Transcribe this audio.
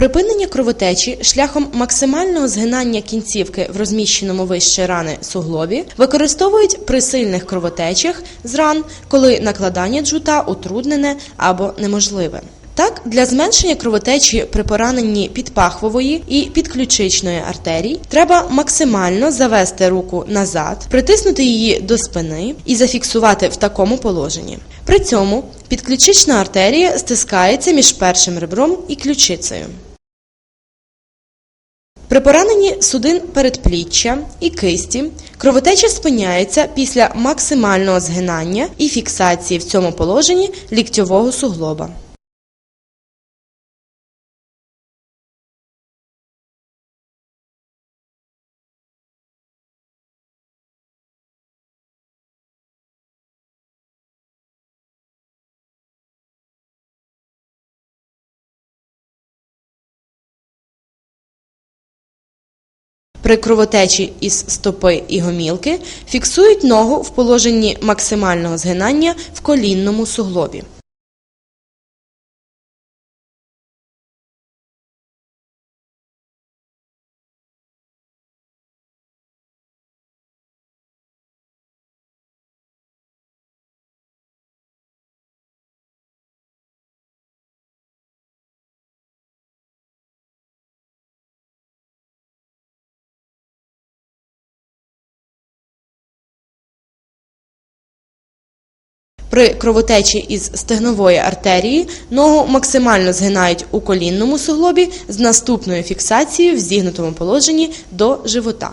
Припинення кровотечі шляхом максимального згинання кінцівки в розміщеному вище рани суглобі використовують при сильних кровотечах з ран, коли накладання джута утруднене або неможливе. Так, для зменшення кровотечі при пораненні підпахвової і підключичної артерій треба максимально завести руку назад, притиснути її до спини і зафіксувати в такому положенні. При цьому підключична артерія стискається між першим ребром і ключицею. При пораненні судин передпліччя і кисті кровотеча спиняється після максимального згинання і фіксації в цьому положенні ліктьового суглоба. При кровотечі із стопи і гомілки фіксують ногу в положенні максимального згинання в колінному суглобі. При кровотечі із стегнової артерії ногу максимально згинають у колінному суглобі з наступною фіксацією в зігнутому положенні до живота.